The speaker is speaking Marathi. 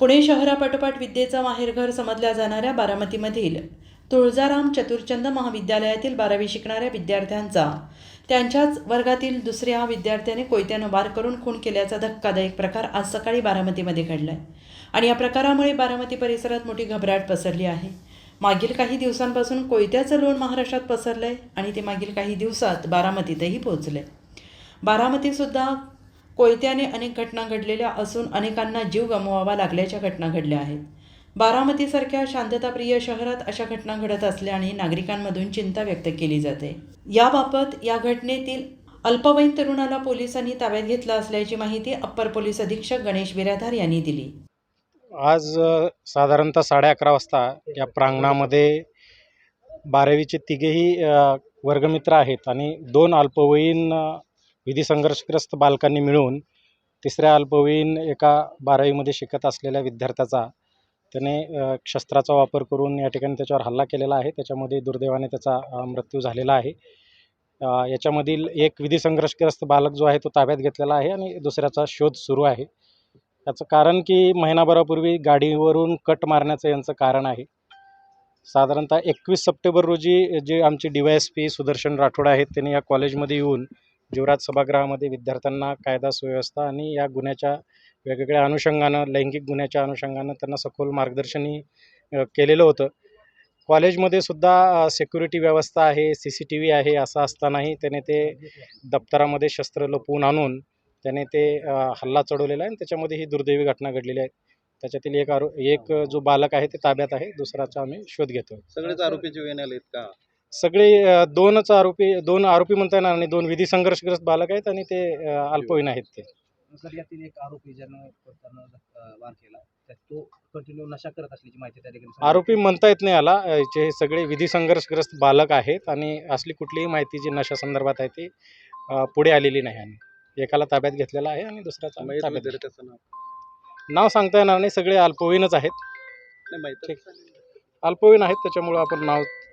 पुणे शहरापाठोपाठ विद्येचा माहेरघर समजल्या जाणाऱ्या बारामतीमधील तुळजाराम चतुर्चंद महाविद्यालयातील बारावी शिकणाऱ्या विद्यार्थ्यांचा त्यांच्याच वर्गातील दुसऱ्या विद्यार्थ्याने कोयत्यानं वार करून खून केल्याचा धक्कादायक प्रकार आज सकाळी बारामतीमध्ये घडलाय. आणि या प्रकारामुळे बारामती परिसरात मोठी घबराट पसरली आहे. मागील काही दिवसांपासून कोयत्याचं लोण महाराष्ट्रात पसरलं आहे आणि ते मागील काही दिवसात बारामतीतही पोहोचले बारामतीसुद्धा कोयत्याने अनेक घटना घडलेल्या असून अनेकांना जीव गमवावा लागल्याच्या घटना घडल्या आहेत. बारामतीसारख्या शांतताप्रिय शहरात अशा घटना घडत असल्याने नागरिकांमधून चिंता व्यक्त केली जाते. याबाबत या घटनेतील अल्पवयीन तरुणाला पोलिसांनी ताब्यात घेतलं असल्याची माहिती अप्पर पोलीस अधीक्षक गणेश बिराधार यांनी दिली. आज साधारणतः साडे अकरा वाजता या प्रांगणामध्ये बारावीचे तिघेही वर्गमित्र आहेत आणि दोन अल्पवयीन विधी संघर्षग्रस्त बालकांनी मिळून तिसऱ्या अल्पवयीन एका बारावीमध्ये शिकत असलेल्या विद्यार्थ्याचा त्याने शस्त्राचा वापर करून या ठिकाणी त्याच्यावर हल्ला केलेला आहे. त्याच्यामध्ये दुर्दैवाने त्याचा मृत्यू झालेला आहे. याच्यामधील एक विधी संघर्षग्रस्त बालक जो आहे तो ताब्यात घेतलेला आहे आणि दुसऱ्याचा शोध सुरू आहे. याचं कारण की महिनाभरापूर्वी गाडीवरून कट मारण्याचं यांचं कारण आहे. साधारणतः एकवीस सप्टेंबर रोजी जे आमचे D Y S P Sudarshan Rathod आहेत त्यांनी या कॉलेजमध्ये येऊन युवराज सभागृहामध्ये विद्यार्थ्यांना कायदा सुव्यवस्था आणि या गुन्ह्याच्या वेगवेगळ्या अनुषंगानं लैंगिक गुन्ह्याच्या अनुषंगानं त्यांना सखोल मार्गदर्शनही केलेलं होतं. कॉलेजमध्ये सुद्धा सिक्युरिटी व्यवस्था आहे सी सी टी व्ही आहे असं असतानाही त्याने ते दप्तरामध्ये शस्त्र लपवून आणून त्याने ते हल्ला चढवलेला आहे आणि त्याच्यामध्ये ही दुर्दैवी घटना घडलेली आहे. त्याच्यातील एक आरो एक जो बालक आहे ते ताब्यात आहे. दुसराचा आम्ही शोध घेतो सगळेच आरोपी जीवन आलेत का? सगळे दोनच आरोपी दोन आरोपी म्हणता येणार नाही दोन विधी संघर्षग्रस्त बालक आहेत आणि ते अल्पवयीन आहेत ते. सर यातील एक आरोपी ज्यानं वार केला त्यात तो कंटिन्यू नशा करत असल्याची माहिती त्या ठिकाणी सांगितली. आरोपी म्हणता येत नाही अ, जे हे सगळे विधी संघर्षग्रस्त बालक आहेत आणि असली कुठलीही माहिती जी नशा संदर्भात आहे ती पुढे आलेली नाही आणि एकाला ताब्यात घेतलेला आहे आणि दुसऱ्याचा विद्यार्थ्याचं नाव? सांगता येणार नाही. सगळे अल्पवयीनच आहेत. ठीक. अल्पवयीन आहेत त्याच्यामुळं आपण नाव